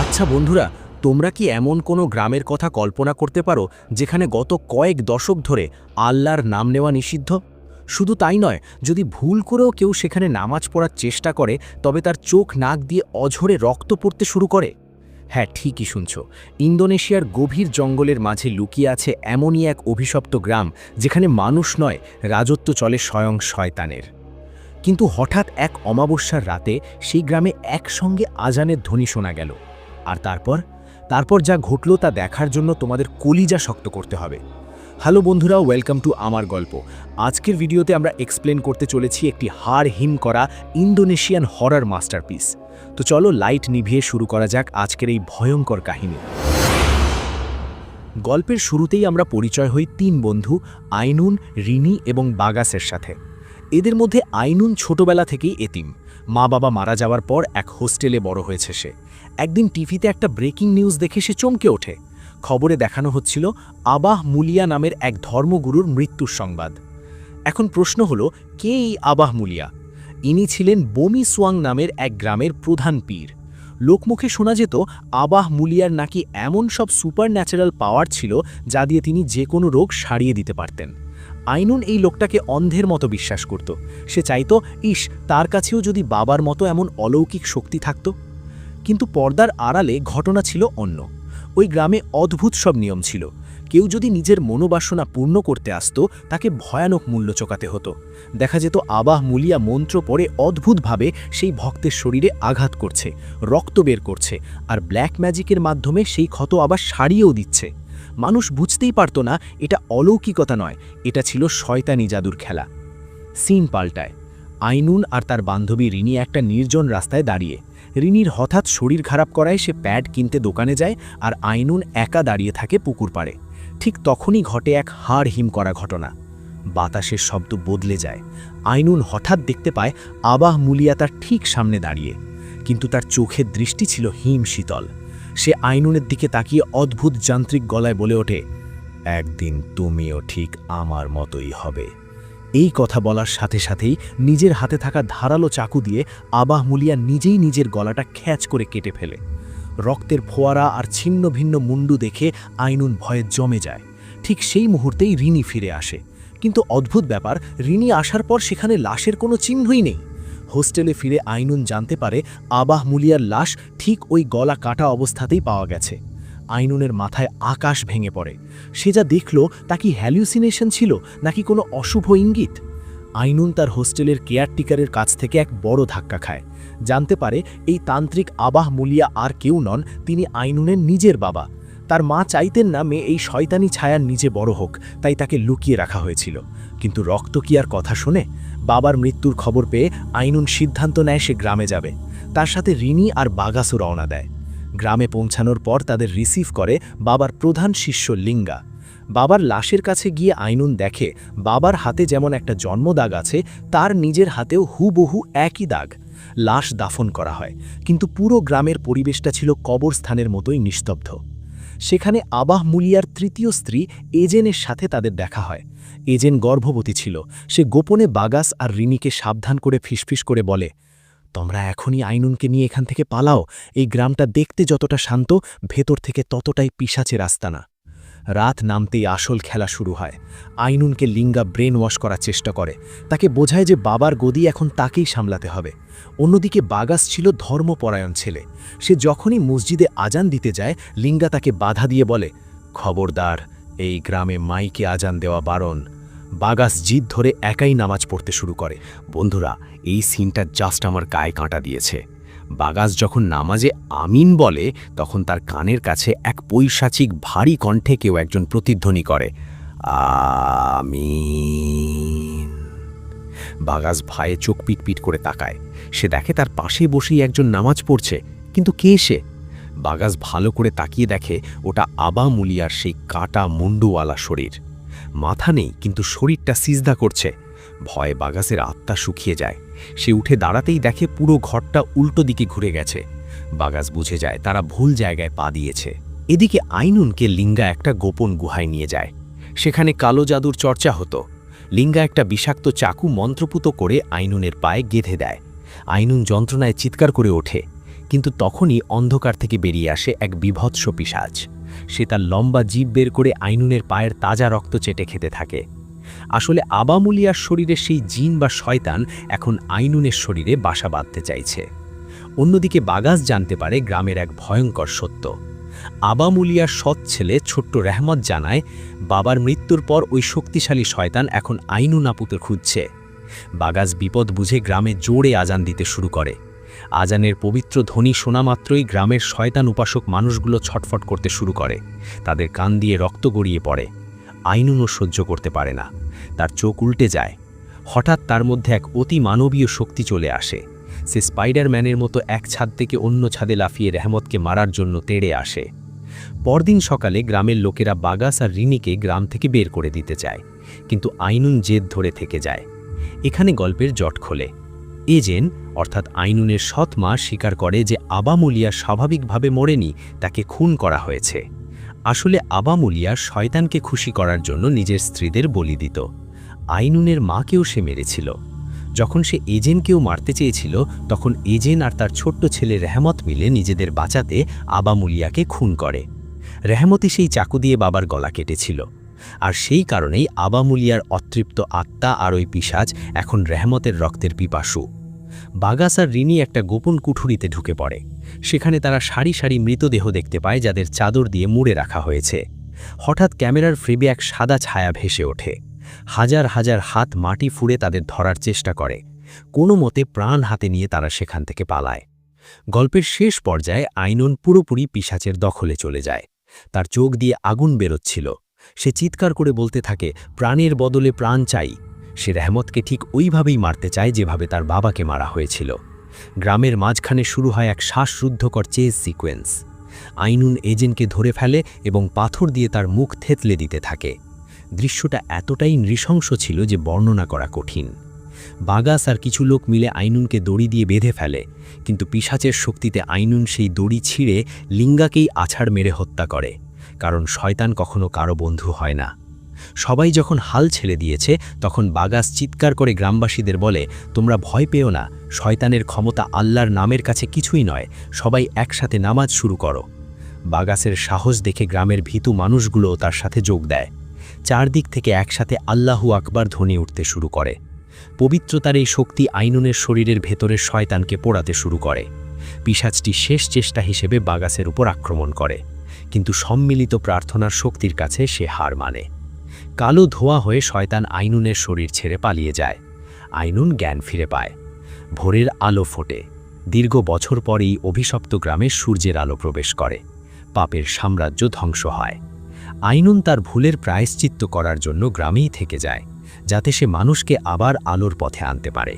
আচ্ছা বন্ধুরা, তোমরা কি এমন কোনো গ্রামের কথা কল্পনা করতে পারো যেখানে গত কয়েক দশক ধরে আল্লাহর নাম নেওয়া নিষিদ্ধ? শুধু তাই নয়, যদি ভুল করেও কেউ সেখানে নামাজ পড়ার চেষ্টা করে, তবে তার চোখ নাক দিয়ে অঝরে রক্ত পড়তে শুরু করে। হ্যাঁ ঠিকই শুনছ। ইন্দোনেশিয়ার গভীর জঙ্গলের মাঝে লুকিয়ে আছে এমনই এক অভিশপ্ত গ্রাম, যেখানে মানুষ নয়, রাজত্ব চলে স্বয়ং শয়তানের। কিন্তু হঠাৎ এক অমাবস্যার রাতে সেই গ্রামে একসঙ্গে আজানের ধ্বনি শোনা গেল। আর তারপর? তারপর যা ঘটল তা দেখার জন্য তোমাদের কলিজা শক্ত করতে হবে। হ্যালো বন্ধুরা ওয়েলকাম টু আমার গল্প। আজকের ভিডিওতে আমরা এক্সপ্লেন করতে চলেছি একটি হাড় হিম করা ইন্দোনেশিয়ান হরার মাস্টারপিস তো চলো লাইট নিভিয়ে শুরু করা যাক আজকের এই ভয়ঙ্কর কাহিনী। গল্পের শুরুতেই আমরা পরিচয় হই তিন বন্ধু, আইনুন, রিনি এবং বাগাসের সাথে। এদের মধ্যে আইনুন ছোটবেলা থেকেই এতিম। মা বাবা মারা যাওয়ার পর এক হোস্টেলে বড় হয়েছে সে। একদিন টিভিতে একটা ব্রেকিং নিউজ দেখে সে চমকে ওঠে। খবরে দেখানো হচ্ছিল আবাহ মুলিয়া নামের এক ধর্মগুরুর মৃত্যুর সংবাদ। এখন প্রশ্ন হলো, কে এই আবাহ মুলিয়া? ইনি ছিলেন বমি সোয়াং নামের এক গ্রামের প্রধান পীর। লোকমুখে শোনা যেত, আবাহ মুলিয়ার নাকি এমন সব সুপার ন্যাচারাল পাওয়ার ছিল যা দিয়ে তিনি যে কোনো রোগ সারিয়ে দিতে পারতেন। আইনুন এই লোকটাকে অন্ধের মতো বিশ্বাস করত। সে চাইতো, ইস, তার কাছেও যদি বাবার মতো এমন অলৌকিক শক্তি থাকত। কিন্তু পর্দার আড়ালে ঘটনা ছিল অন্য। ওই গ্রামে অদ্ভুত সব নিয়ম ছিল। কেউ যদি নিজের মনোবাসনা পূর্ণ করতে আসত, তাকে ভয়ানক মূল্য চোকাতে হতো। দেখা যেত আবাহ মুলিয়া মন্ত্র পড়ে অদ্ভুতভাবে সেই ভক্তের শরীরে আঘাত করছে, রক্ত বের করছে, আর ব্ল্যাক ম্যাজিকের মাধ্যমে সেই ক্ষত আবার সারিয়েও দিচ্ছে। মানুষ বুঝতেই পারত না, এটা অলৌকিকতা নয়, এটা ছিল শয়তানি জাদুর খেলা। সিন পাল্টায়। আইনুন আর তার বান্ধবী রিনি একটা নির্জন রাস্তায় দাঁড়িয়ে। রিনির হঠাৎ শরীর খারাপ করায় সে প্যাড কিনতে দোকানে যায় আর আইনুন একা দাঁড়িয়ে থাকে পুকুর পাড়ে। ঠিক তখনই ঘটে এক হাড় হিম করা ঘটনা। বাতাসের শব্দ বদলে যায়। আইনুন হঠাৎ দেখতে পায় আবাহ মুলিয়া তার ঠিক সামনে দাঁড়িয়ে। কিন্তু তার চোখের দৃষ্টি ছিল হিম শীতল। সে আইনুনের দিকে তাকিয়ে অদ্ভুত যান্ত্রিক গলায় বলে ওঠে, একদিন তুমিও ঠিক আমার মতোই হবে। এই কথা বলার সাথে সাথেই নিজের হাতে থাকা ধারালো চাকু দিয়ে আবাহ মুলিয়া নিজেই নিজের গলাটা খ্যাচ করে কেটে ফেলে। রক্তের ফোয়ারা আর ছিন্ন ভিন্ন মুন্ডু দেখে আইনুন ভয়ে জমে যায়। ঠিক সেই মুহূর্তেই রিনি ফিরে আসে। কিন্তু অদ্ভুত ব্যাপার, রিনি আসার পর সেখানে লাশের কোনো চিহ্নই নেই। হোস্টেলে ফিরে আইনুন জানতে পারে আবাহ মুলিয়ার লাশ ঠিক ওই গলা কাটা অবস্থাতেই পাওয়া গেছে। আইনুনের মাথায় আকাশ ভেঙে পড়ে। সে যা দেখল তা কি হ্যালিউসিনেশন ছিল, নাকি কোনো অশুভ ইঙ্গিত? আইনুন তার হোস্টেলের কেয়ারটিকারের কাছ থেকে এক বড় ধাক্কা খায়। জানতে পারে এই তান্ত্রিক আবাহ মুলিয়া আর কেউ নন, তিনি আইনুনের নিজের বাবা। তার মা চাইতেন না মেয়ে এই শয়তানি ছায়ার নিজে বড় হোক, তাই তাকে লুকিয়ে রাখা হয়েছিল। কিন্তু রক্ত কি আর কথা শোনে? বাবার মৃত্যুর খবর পেয়ে আইনুন সিদ্ধান্ত নেয় সে গ্রামে যাবে। তার সাথে রিনি আর বাগাসও রওনা দেয়। গ্রামে পৌঁছানোর পর তাদের রিসিভ করে বাবার প্রধান শিষ্য লিঙ্গা। বাবার লাশের কাছে গিয়ে আইনুন দেখে বাবার হাতে যেমন একটা জন্মদাগ আছে, তার নিজের হাতেও হুবহু একই দাগ। লাশ দাফন করা হয়, কিন্তু পুরো গ্রামের পরিবেশটা ছিল কবরস্থানের মতোই নিস্তব্ধ। সেখানে আবাহ মুলিয়ার তৃতীয় স্ত্রী এজেনের সাথে তাদের দেখা হয়। এজেন গর্ভবতী ছিল। সে গোপনে বাগাস আর রিনিকে সাবধান করে ফিসফিস করে বলে তোমরা এখনই আইনুনকে নিয়ে এখান থেকে পালাও। এই গ্রামটা দেখতে যতটা শান্ত, ভেতর থেকে ততটাই পিসাচের আস্তানা রাত নামতেই আসল খেলা শুরু হয়। আইনুনকে লিঙ্গা ব্রেন ওয়াশ করার চেষ্টা করে। তাকে বোঝায় যে বাবার গদি এখন তাকেই সামলাতে হবে। অন্যদিকে বাগাস ছিল ধর্মপরায়ণ ছেলে। সে যখনই মসজিদে আজান দিতে যায়, লিঙ্গা তাকে বাধা দিয়ে বলে, খবরদার, এই গ্রামে মাইকে আজান দেওয়া বারণ। বাগাস জিদ ধরে একাই নামাজ পড়তে শুরু করে। বন্ধুরা, এই সিনটা জাস্ট আমার গায়ে কাঁটা দিয়েছে। বাগাস যখন নামাজে আমিন বলে, তখন তার কানের কাছে এক পৈশাচিক ভারী কণ্ঠে কেউ একজন প্রতিধ্বনি করে, আমিন। বাগাস ভয়ে চোখ পিটপিট করে তাকায়। সে দেখে তার পাশে বসেই একজন নামাজ পড়ছে, কিন্তু কে সে? বাগাস ভালো করে তাকিয়ে দেখে, ওটা আবা মুলিয়ার সেই কাটা মুন্ডুওয়ালা শরীর। মাথা নেই, কিন্তু শরীরটা সিজদা করছে। ভয়ে বাগাসের আত্মা শুকিয়ে যায়। সে উঠে দাঁড়াতেই দেখে পুরো ঘরটা উল্টো দিকে ঘুরে গেছে। বাগাস বুঝে যায় তারা ভুল জায়গায় পা দিয়েছে। এদিকে আইনুনকে লিঙ্গা একটা গোপন গুহায় নিয়ে যায়। সেখানে কালো জাদুর চর্চা হতো। লিঙ্গা একটা বিষাক্ত চাকু মন্ত্রপুত করে আইনুনের পায়ে গেঁথে দেয়। আইনুন যন্ত্রণায় চিৎকার করে ওঠে। কিন্তু তখনই অন্ধকার থেকে বেরিয়ে আসে এক বিভৎস পিসাজ সে তার লম্বা জীব বের করে আইনুনের পায়ের তাজা রক্ত চেটে খেতে থাকে। আসলে আবামুলিয়ার শরীরে সেই জিন বা শয়তান এখন আইনুনের শরীরে বাসা বাঁধতে চাইছে। অন্যদিকে বাগাস জানতে পারে গ্রামের এক ভয়ঙ্কর সত্য। আবামুলিয়ার সৎ ছেলে ছোট্ট রেহমত জানায়, বাবার মৃত্যুর পর ওই শক্তিশালী শয়তান এখন আইনু নাপুতে খুঁজছে। বাগাস বিপদ বুঝে গ্রামে জোরে আজান দিতে শুরু করে। আজানের পবিত্র ধ্বনি শোনা মাত্রই গ্রামের শয়তান উপাসক মানুষগুলো ছটফট করতে শুরু করে। তাদের কান দিয়ে রক্ত গড়িয়ে পড়ে। আইনুনও সহ্য করতে পারে না। তার চোখ উল্টে যায়। হঠাৎ তার মধ্যে এক অতি মানবীয় শক্তি চলে আসে। সে স্পাইডারম্যানের মতো এক ছাদ থেকে অন্য ছাদে লাফিয়ে রেহমতকে মারার জন্য তেড়ে আসে। পরদিন সকালে গ্রামের লোকেরা বাগাস আর রিনিকে গ্রাম থেকে বের করে দিতে চায়। কিন্তু আইনুন জেদ ধরে থেকে যায়। এখানে গল্পের জট খোলে। এজেন, অর্থাৎ আইনুনের সৎ মা, স্বীকার করে যে আবামুলিয়া স্বাভাবিকভাবে মরেনি, তাকে খুন করা হয়েছে। আসলে আবামুলিয়া শয়তানকে খুশি করার জন্য নিজের স্ত্রীদের বলি দিত। আইনুনের মাকেও সে মেরেছিল। যখন সে এজেনকেও মারতে চেয়েছিল, তখন এজেন আর তার ছোট্ট ছেলে রেহমত মিলে নিজেদের বাঁচাতে আবামুলিয়াকে খুন করে। রেহমতি সেই চাকু দিয়ে বাবার গলা কেটেছিল। আর সেই কারণেই আবামুলিয়ার অতৃপ্ত আত্মা আর ওই পিসাজ এখন রেহমতের রক্তের পিপাসু। বাগাস আর রিনি একটা গোপন কুঠুরিতে ঢুকে পড়ে। সেখানে তারা সারি সারি মৃতদেহ দেখতে পায় যাদের চাদর দিয়ে মুড়ে রাখা হয়েছে। হঠাৎ ক্যামেরার ফ্রেমে এক সাদা ছায়া ভেসে ওঠে। হাজার হাজার হাত মাটি ফুঁড়ে তাদের ধরার চেষ্টা করে। কোনো মতে প্রাণ হাতে নিয়ে তারা সেখান থেকে পালায়। গল্পের শেষ পর্যায়ে আইনন পুরোপুরি পিসাচের দখলে চলে যায়। তার চোখ দিয়ে আগুন বেরোচ্ছিল। সে চিৎকার করে বলতে থাকে, প্রাণের বদলে প্রাণ চাই। সে রেহমতকে ঠিক ওইভাবেই মারতে চায় যেভাবে তার বাবাকে মারা হয়েছিল। গ্রামের মাঝখানে শুরু হয় এক শ্বাসরুদ্ধকর চেজ সিকোয়েন্স। আইনুন এজেন্টকে ধরে ফেলে এবং পাথর দিয়ে তার মুখ থেতলে দিতে থাকে। দৃশ্যটা এতটাই নৃশংস ছিল যে বর্ণনা করা কঠিন। বাগাস আর কিছু লোক মিলে আইনুনকে দড়ি দিয়ে বেঁধে ফেলে, কিন্তু পিসাচের শক্তিতে আইনুন সেই দড়ি ছিঁড়ে লিঙ্গাকেই আছাড় মেরে হত্যা করে, কারণ শয়তান কখনো কারও বন্ধু হয় না। সবাই যখন হাল ছেড়ে দিয়েছে, তখন বাগাস চিৎকার করে গ্রামবাসীদের বলে, তোমরা ভয় পেও না, শয়তানের ক্ষমতা আল্লাহর নামের কাছে কিছুই নয়, সবাই একসাথে নামাজ শুরু করো। বাগাসের সাহস দেখে গ্রামের ভীতু মানুষগুলোও তার সাথে যোগ দেয়। চারদিক থেকে একসাথে আল্লাহু আকবার ধ্বনি উঠতে শুরু করে। পবিত্রতার এই শক্তি আইনুনের শরীরের ভেতরের শয়তানকে পোড়াতে শুরু করে। পিসাজটি শেষ চেষ্টা হিসেবে বাগাসের উপর আক্রমণ করে। কিন্তু সম্মিলিত প্রার্থনার শক্তির কাছে সে হার মানে। কালো ধোয়া হয়ে শয়তান আইনুনের শরীর ছেড়ে পালিয়ে যায়। আইনুন জ্ঞান ফিরে পায়। ভোরের আলো ফোটে। দীর্ঘ বছর পরেই অভিশপ্ত গ্রামে সূর্যের আলো প্রবেশ করে। পাপের সাম্রাজ্য ধ্বংস হয়। আইনুন তার ভুলের প্রায়শ্চিত্ত করার জন্য গ্রামেই থেকে যায়, যাতে সে মানুষকে আবার আলোর পথে আনতে পারে।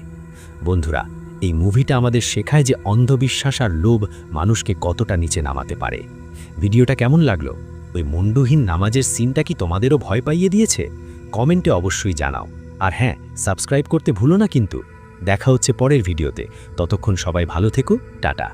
বন্ধুরা, এই মুভিটা আমাদের শেখায় যে অন্ধবিশ্বাস আর লোভ মানুষকে কতটা নিচে নামাতে পারে। ভিডিওটা কেমন লাগল? ওই মুন্ডুহীন নামাজের সিনটা কি তোমাদেরও ভয় পাইয়ে দিয়েছে? কমেন্টে অবশ্যই জানাও। আর হ্যাঁ সাবস্ক্রাইব করতে ভুলো না কিন্তু। দেখা হচ্ছে পরের ভিডিওতে। ততক্ষণ সবাই ভালো থেকো। টাটা।